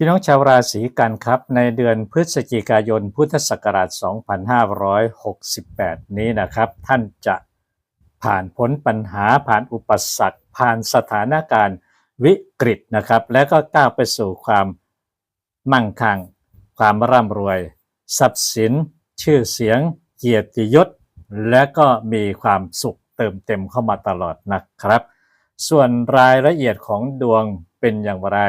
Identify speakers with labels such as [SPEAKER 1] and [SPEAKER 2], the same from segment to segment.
[SPEAKER 1] พี่น้องชาวราศีกันครับในเดือนพฤศจิกายนพุทธศักราช 2568 นี้นะครับ ท่านจะผ่านพ้นปัญหาผ่านอุปสรรค ผ่านสถานการณ์วิกฤตนะครับ และก็ก้าวไปสู่ความมั่งคั่ง ความร่ำรวย ทรัพย์สิน ชื่อเสียง เกียรติยศ และก็มีความสุขเติมเต็มเข้ามาตลอดนะครับ ส่วนรายละเอียดของดวงเป็นอย่างไร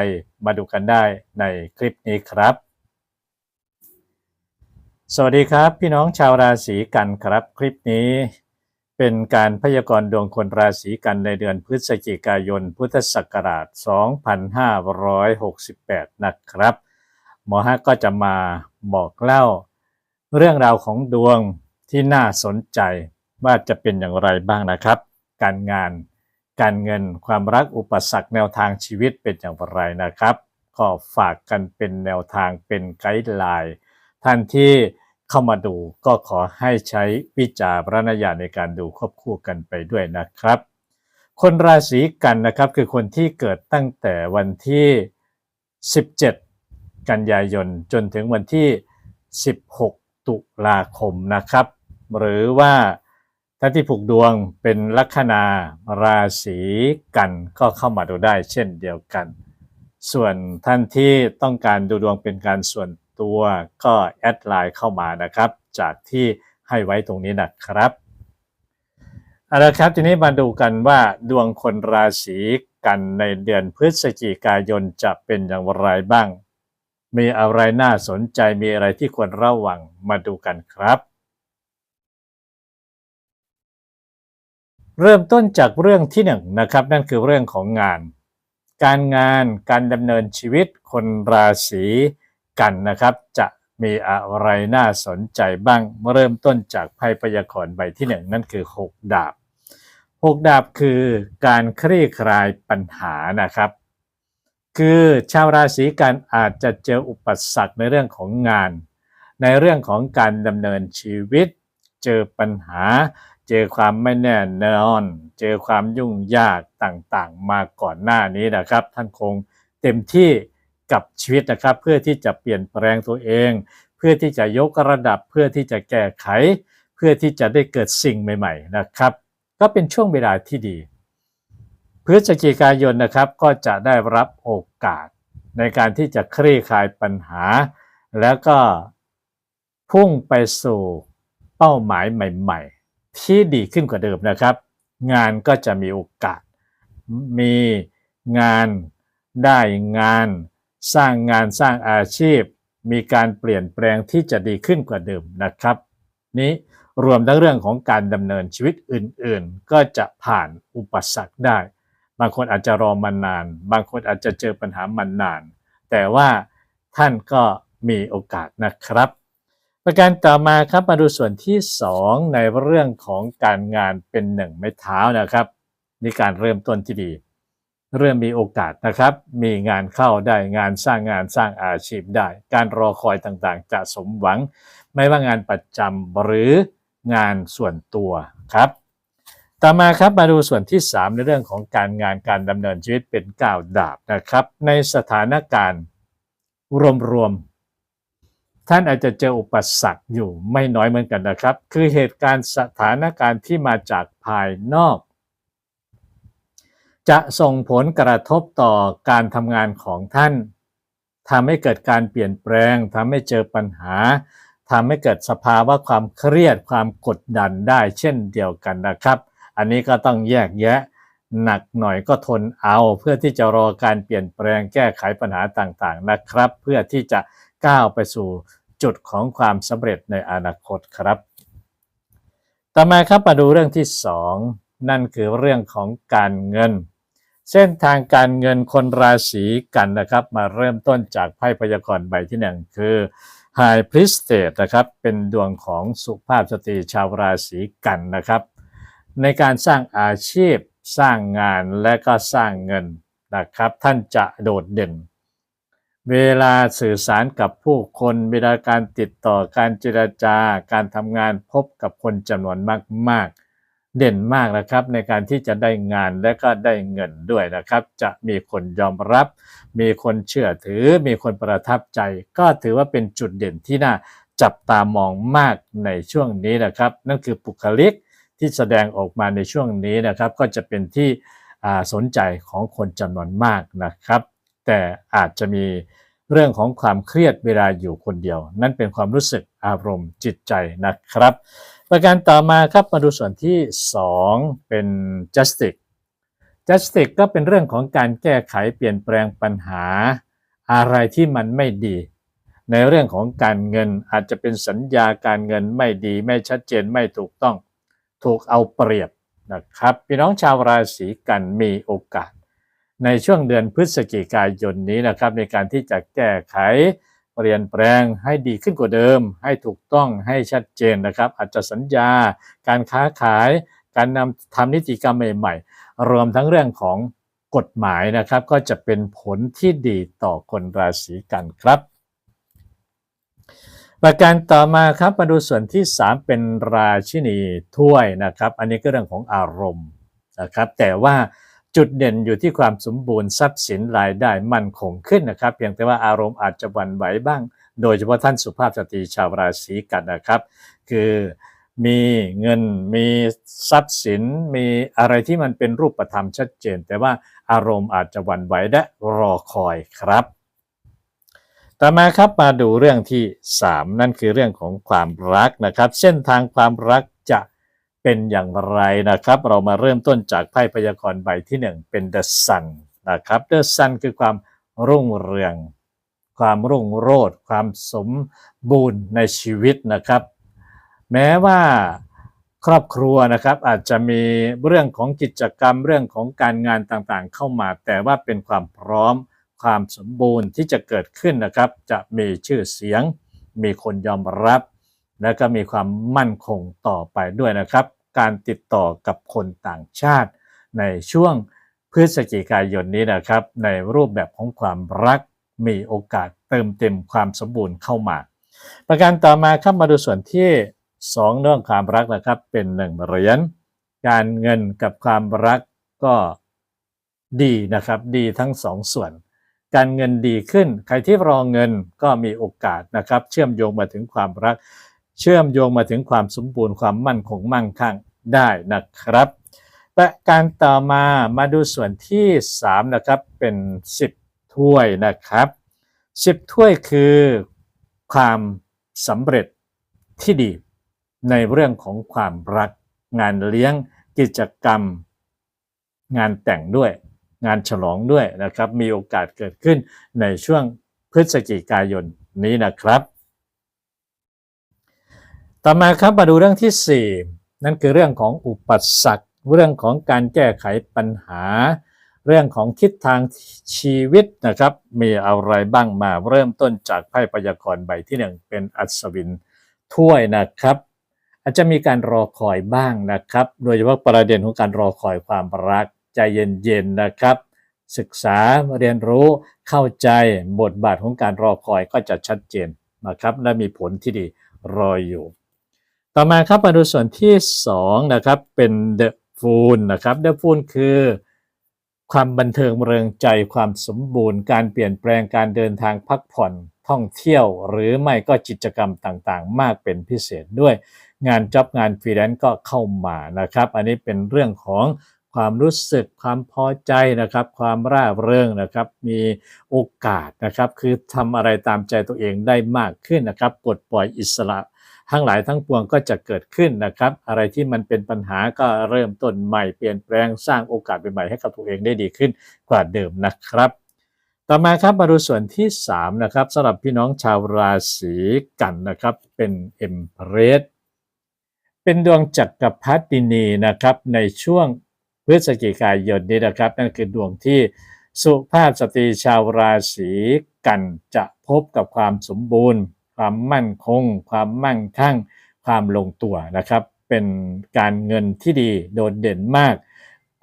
[SPEAKER 1] มาดูกันได้ในคลิปนี้ครับ สวัสดีครับ พี่น้องชาวราศีกันครับคลิปนี้ เป็นการพยากรณ์ดวงคนราศีกันในเดือนพฤศจิกายน พุทธศักราช 2568 นะครับ หมอฮักก็จะมาบอกเล่า เรื่องราวของดวงที่น่าสนใจว่าจะเป็นอย่างไรบ้างนะครับ การงาน การเงินความรักอุปสรรคแนวทางชีวิตเป็นอย่างไรนะครับ ก็ฝากกันเป็นแนวทางเป็นไกด์ไลน์ท่านที่เข้ามาดูก็ขอให้ใช้วิจารณญาณในการดูควบคู่กันไปด้วยนะครับ คนราศีกันนะครับคือคนที่เกิดตั้งแต่วันที่ 17 กันยายนจนถึงวันที่ 16 ตุลาคมนะครับ หรือว่า ท่านที่ผูกดวงเป็นลัคนาราศีกันก็เข้ามาดูได้เช่นเดียวกัน ส่วนท่านที่ต้องการดูดวงเป็นการส่วนตัวก็แอดไลน์เข้ามานะครับ จากที่ให้ไว้ตรงนี้นะครับเอาละครับทีนี้มาดูกันว่าดวงคนราศีกันในเดือนพฤศจิกายนจะเป็นอย่างไรบ้าง มีอะไรน่าสนใจมีอะไรที่ควรระวังมาดูกันครับ เริ่มต้นจากเรื่องที่หนึ่งนะครับ นั่นคือเรื่องของงาน การงานการดำเนินชีวิตคนราศีกันนะครับ จะมีอะไรน่าสนใจบ้างเริ่มต้นจากไพ่พยากรณ์ใบที่หนึ่งนั่นคือ 6 ดาบ 6 ดาบคือการคลี่คลายปัญหานะครับ คือชาวราศีกันอาจจะเจออุปสรรคในเรื่องของงาน ในเรื่องของการดำเนินชีวิต เจอปัญหา เจอความไม่แน่นอน เจอความยุ่งยากต่างๆ มาก่อนหน้านี้นะครับ ท่านคงเต็มที่กับชีวิตนะครับ เพื่อที่จะเปลี่ยนแปลงตัวเอง เพื่อที่จะยกระดับเพื่อที่จะแก้ไข เพื่อที่จะได้เกิดสิ่งใหม่ ๆ นะครับ ก็เป็นช่วงเวลาที่ดีพฤศจิกายนนะครับก็จะได้รับโอกาสในการที่จะคลี่คลายปัญหา แล้วก็พุ่งไปสู่เป้าหมายใหม่ ๆ ที่ดีขึ้นกว่าเดิมนะครับ งานก็จะมีโอกาส มีงานได้งาน สร้างงานสร้างอาชีพ มีการเปลี่ยนแปลงที่จะดีขึ้นกว่าเดิมนะครับ นี้รวมทั้งเรื่องของการดำเนินชีวิตอื่นๆ ก็จะผ่านอุปสรรคได้ บางคนอาจจะรอมานาน บางคนอาจจะเจอปัญหามานาน แต่ว่าท่านก็มีโอกาสนะครับ ประการต่อมาครับมาดูส่วนที่ 2 ในเรื่องของการงานเป็นหนึ่งไม้เท้านะครับนี่การเริ่มต้นที่ดี เริ่มมีโอกาสนะครับ มีงานเข้าได้งานสร้างงานสร้างอาชีพได้ การรอคอยต่างๆ จะสมหวัง ไม่ว่างานประจำหรืองานส่วนตัวครับ ต่อมาครับมาดูส่วนที่ 3 ในเรื่องของการงานการดำเนินชีวิตเป็นก้าวดาบนะครับ ในสถานการณ์รวมๆ ท่านอาจจะเจออุปสรรคอยู่ไม่น้อยเหมือนกันนะครับ คือเหตุการณ์สถานการณ์ที่มาจากภายนอก จะส่งผลกระทบต่อการทำงานของท่านทำให้เกิดการเปลี่ยนแปลงทำให้เจอปัญหาทำให้เกิดสภาวะความเครียดความกดดันได้เช่นเดียวกันนะครับ อันนี้ก็ต้องแยกแยะหนักหน่อยก็ทนเอาเพื่อที่จะรอการเปลี่ยนแปลงแก้ไขปัญหาต่างๆนะครับ เพื่อที่จะก้าวไปสู่ จุดของความสำเร็จในอนาคตครับ ต่อมาครับมาดูเรื่องที่ 2 นั่นคือเรื่องของการเงิน เส้นทางการเงินคนราศีกันนะครับ มาเริ่มต้นจากไพ่พยากรณ์ใบที่หนึ่งคือ High Priestess นะครับเป็นดวงของสุภาพสตรีชาวราศีกันนะครับ ในการสร้างอาชีพสร้างงานและก็สร้างเงินนะครับ ท่านจะโดดเด่น เวลาสื่อสารกับผู้คน เวลาการติดต่อการเจรจาการทำงานพบกับคนจำนวนมากเด่นมากนะครับ ในการที่จะได้งานและก็ได้เงินด้วยนะครับ จะมีคนยอมรับ มีคนเชื่อถือ มีคนประทับใจ ก็ถือว่าเป็นจุดเด่นที่น่าจับตามองมากในช่วงนี้นะครับ นั่นคือบุคลิกที่แสดงออกมาในช่วงนี้นะครับ ก็จะเป็นที่สนใจของคนจำนวนมากนะครับ แต่อาจจะมี เรื่องของความเครียดเวลาอยู่คนเดียว นั่นเป็นความรู้สึกอารมณ์จิตใจนะครับ ประการต่อมาครับมาดูส่วนที่ 2 เป็น justice justice ก็เป็นเรื่องของการแก้ไขเปลี่ยนแปลงปัญหา อะไรที่มันไม่ดี ในเรื่องของการเงินอาจจะเป็นสัญญาการเงินไม่ดีไม่ชัดเจนไม่ถูกต้อง ถูกเอาเปรียบนะครับพี่น้องชาวราศีกันมีโอกาส ในช่วงเดือนพฤศจิกายนนี้นะครับ ในการที่จะแก้ไขเปลี่ยนแปลงให้ดีขึ้นกว่าเดิม ให้ถูกต้องให้ชัดเจนนะครับ อาจจะสัญญา การค้าขาย การนำทำนิติกรรมใหม่ๆ รวมทั้งเรื่องของกฎหมายนะครับ ก็จะเป็นผลที่ดีต่อคนราศีกันครับ ประการต่อมาครับมาดูส่วนที่ 3 เป็นราชินีถ้วยนะครับ อันนี้ก็เรื่องของอารมณ์นะครับ แต่ว่า จุดเด่นอยู่ที่ความสมบูรณ์ทรัพย์สินรายได้มั่นคงขึ้นนะครับเพียงแต่ว่าอารมณ์อาจจะหวั่นไหวบ้าง โดยเฉพาะท่านสุภาพสตรีชาวราศีกันนะครับ คือมีเงินมีทรัพย์สินมีอะไรที่มันเป็นรูปธรรมชัดเจน แต่ว่าอารมณ์อาจจะหวั่นไหวและรอคอยครับ ต่อมาครับมาดูเรื่องที่ 3 นั่นคือเรื่องของความรักนะครับ เส้นทางความรัก เป็นอย่างไรนะครับ เรามาเริ่มต้นจากไพ่พยากรณ์ใบที่1เป็น The Sun นะครับ The Sun คือความรุ่งเรือง ความรุ่งโรจน์ความสมบูรณ์ในชีวิตนะครับ แม้ว่าครอบครัวนะครับอาจจะมีเรื่องของกิจกรรมเรื่องของการงานต่างๆ เข้ามา แต่ว่าเป็นความพร้อม ความสมบูรณ์ที่จะเกิดขึ้นนะครับ จะมีชื่อเสียง มีคนยอมรับ และก็มีความมั่นคงต่อไปด้วยนะครับ การติดต่อกับคนต่างชาติ ในช่วงพฤศจิกายนนี้นะครับ ในรูปแบบของความรักมีโอกาสเติมเต็มความสมบูรณ์เข้ามา ประการต่อมาครับมาดูส่วนที่ 2 เรื่องความรักนะครับ เป็นหนึ่งเหรียญการเงินกับความรักก็ดีนะครับ ดีทั้งสองส่วน การเงินดีขึ้น ใครที่รอเงินก็มีโอกาสนะครับ เชื่อมโยงมาถึงความรัก เชื่อมโยงมาถึงความสมบูรณ์ความมั่นคงมั่งคั่งได้นะครับ ประการต่อมามาดูส่วนที่ 3 นะครับเป็น 10 ถ้วยนะครับ 10 ถ้วยคือความสำเร็จที่ดีในเรื่องของความรัก งานเลี้ยงกิจกรรม งานแต่งด้วย งานฉลองด้วยนะครับ มีโอกาสเกิดขึ้นในช่วงพฤศจิกายนนี้นะครับ ต่อมาครับมาดูเรื่องที่ 4 นั่นคือเรื่องของอุปสรรค เรื่องของการแก้ไขปัญหา เรื่องของทิศทางชีวิตนะครับ มีอะไรบ้างมาเริ่มต้นจากไพ่พยากรณ์ใบที่1เป็นอัศวินถ้วยนะครับ อาจจะมีการรอคอยบ้างนะครับ โดยเฉพาะประเด็นของการรอคอยความรักใจเย็นๆนะครับ ศึกษาเรียนรู้เข้าใจบทบาทของการรอคอยก็จะชัดเจนนะครับ และมีผลที่ดีรออยู่ ต่อมาครับมาดูส่วนที่2นะครับเป็น The Fool นะครับ The Fool คือความบันเทิงเริงใจความสมบูรณ์ การเปลี่ยนแปลงการเดินทางพักผ่อนท่องเที่ยว หรือไม่ก็กิจกรรมต่างๆ มากเป็นพิเศษด้วย งานจ็อบงานฟรีแลนซ์ก็เข้ามานะครับ อันนี้เป็นเรื่องของความรู้สึกความพอใจนะครับ ความร่าเริงนะครับ มีโอกาสนะครับ คือทำอะไรตามใจตัวเองได้มากขึ้นนะครับปลดปล่อยอิสระ ทั้งหลายทั้งปวงก็จะเกิดขึ้นนะครับ อะไรที่มันเป็นปัญหาก็เริ่มต้นใหม่เปลี่ยนแปลงสร้างโอกาสใหม่ๆให้กับตัวเองได้ดีขึ้นกว่าเดิมนะครับ ต่อมาครับมาดูส่วนที่3นะครับสำหรับพี่น้องชาวราศีกันนะครับ เป็นเอ็มเพรสเป็นดวงจักรพรรดินีนะครับในช่วงพฤศจิกายนนี้นะครับ นั่นคือดวงที่สุภาพสตรีชาวราศีกันจะพบกับความสมบูรณ์ ความมั่นคง ความมั่งคั่ง ความลงตัวนะครับ เป็นการเงินที่ดีโดดเด่นมาก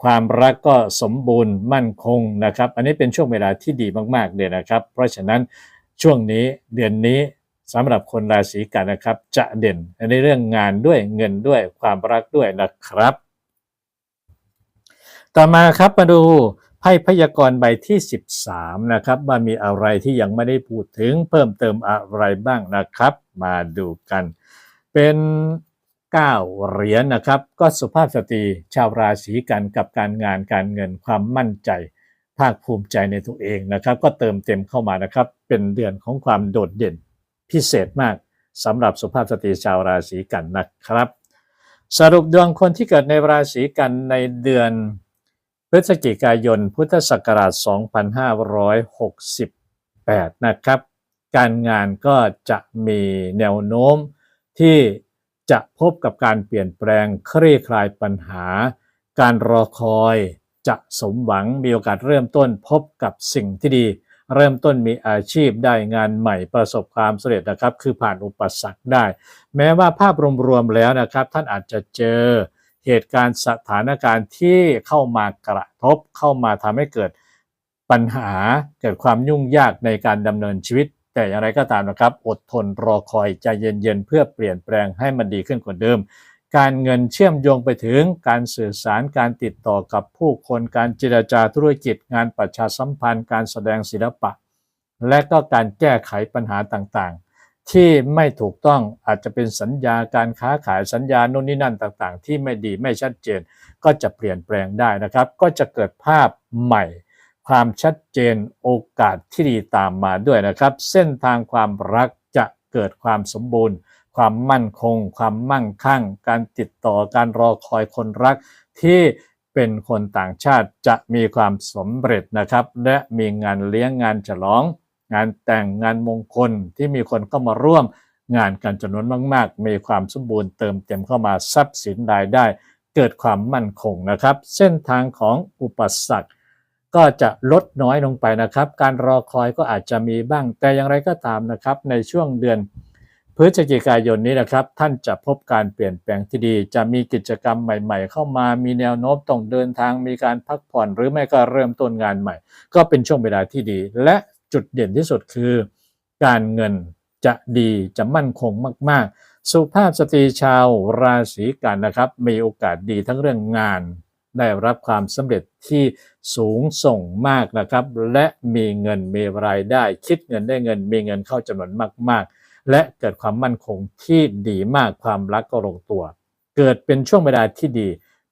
[SPEAKER 1] ความรักก็สมบูรณ์มั่นคงนะครับ อันนี้เป็นช่วงเวลาที่ดีมากๆเลยนะครับ เพราะฉะนั้นช่วงนี้เดือนนี้สำหรับคนราศีกันนะครับ จะเด่นในเรื่องงานด้วยเงินด้วยความรักด้วยนะครับ ต่อมาครับมาดู ไพ่พยากรณ์ใบที่ 13 นะครับว่ามีอะไรที่ยังไม่ได้พูดถึงเพิ่มเติมอะไรบ้างนะครับ มาดูกัน เป็น 9 เหรียญนะครับ ก็สุภาพสตรีชาวราศีกันกับการงานการเงินความมั่นใจ ภาคภูมิใจในตัวเองนะครับ ก็เติมเต็มเข้ามานะครับ เป็นเดือนของความโดดเด่นพิเศษมากสำหรับสุภาพสตรีชาวราศีกันนะครับ สรุปดวงคนที่เกิดในราศีกันในเดือน พฤศจิกายนพุทธศักราช 2568 นะครับ การงานก็จะมีแนวโน้มที่จะพบกับการเปลี่ยนแปลงคลี่คลายปัญหา การรอคอยจะสมหวังมีโอกาสเริ่มต้นพบกับสิ่งที่ดี เริ่มต้นมีอาชีพได้งานใหม่ประสบความสำเร็จนะครับ คือผ่านอุปสรรคได้ แม้ว่าภาพรวมๆแล้วนะครับ ท่านอาจจะเจอ เหตุการณ์สถานการณ์ที่เข้ามากระทบเข้ามาทำให้เกิดปัญหาเกิดความยุ่งยากในการดำเนินชีวิต แต่อย่างไรก็ตามนะครับ อดทนรอคอยใจเย็นๆ เพื่อเปลี่ยนแปลงให้มันดีขึ้นกว่าเดิม การเงินเชื่อมโยงไปถึงการสื่อสารการติดต่อกับผู้คนการเจรจาธุรกิจ งานประชาสัมพันธ์ การแสดงศิลปะ และก็การแก้ไขปัญหาต่างๆ ที่ไม่ถูกต้องอาจจะเป็นสัญญาการค้าขายสัญญาโน่นนี่นั่นต่างๆ ที่ไม่ดีไม่ชัดเจน ก็จะเปลี่ยนแปลงได้นะครับ ก็จะเกิดภาพใหม่ ความชัดเจนโอกาสที่ดีตามมาด้วยนะครับ เส้นทางความรักจะเกิดความสมบูรณ์ ความมั่นคง ความมั่งคั่ง การติดต่อการรอคอยคนรักที่เป็นคนต่างชาติจะมีความสำเร็จนะครับ และมีงานเลี้ยงงานฉลอง งานแต่งงานมงคลที่มีคนเข้ามาร่วมงานกันจำนวนมาก ๆ มีความสมบูรณ์เติมเต็มเข้ามาทรัพย์สินรายได้ เกิดความมั่นคงนะครับ เส้นทางของอุปสรรคก็จะลดน้อยลงไปนะครับ การรอคอยก็อาจจะมีบ้าง แต่อย่างไรก็ตามนะครับ ในช่วงเดือนพฤศจิกายนนี้นะครับ ท่านจะพบการเปลี่ยนแปลงที่ดี จะมีกิจกรรมใหม่ ๆ เข้ามามีแนวโน้มต้องเดินทางมีการพักผ่อน หรือไม่ก็เริ่มต้นงานใหม่ ก็เป็นช่วงเวลาที่ดี และ จุดเด่นที่สุดคือ การเงินจะดีจะมั่นคงมาก ๆ สุภาพสตรีชาวราศีกันนะครับ มีโอกาสดีทั้งเรื่องงาน ได้รับความสำเร็จที่สูงส่งมากนะครับ และมีเงินมีรายได้ คิดเงินได้เงิน มีเงินเข้าจำนวนมาก ๆ และเกิดความมั่นคงที่ดีมากความรักก็ลงตัว เกิดเป็นช่วงเวลาที่ดี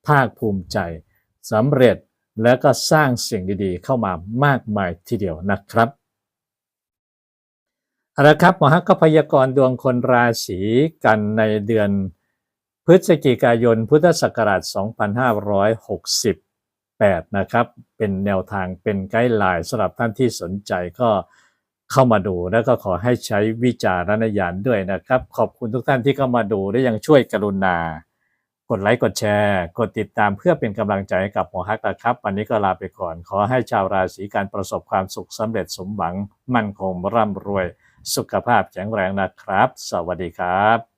[SPEAKER 1] ภาคภูมิใจสำเร็จและก็สร้างสิ่งดีๆ เข้ามามากมายทีเดียวนะครับ เอาละครับหมอฮักก็พยากรณ์ดวงคนราศีกันในเดือนพฤศจิกายนพุทธศักราช 2568 นะครับ เป็นแนวทางเป็นไกด์ไลน์สำหรับท่านที่สนใจก็เข้ามาดูแล้วก็ขอให้ใช้วิจารณญาณด้วยนะครับ ขอบคุณทุกท่านที่เข้ามาดูและยังช่วยกรุณา กดไลค์กดแชร์ กดติดตามเพื่อเป็นกำลังใจให้กับหมอฮักนะครับ วันนี้ก็ลาไปก่อน ขอให้ชาวราศีการประสบความสุขสำเร็จสมหวังมั่นคงร่ำรวย สุขภาพแข็งแรงนะครับ สวัสดีครับ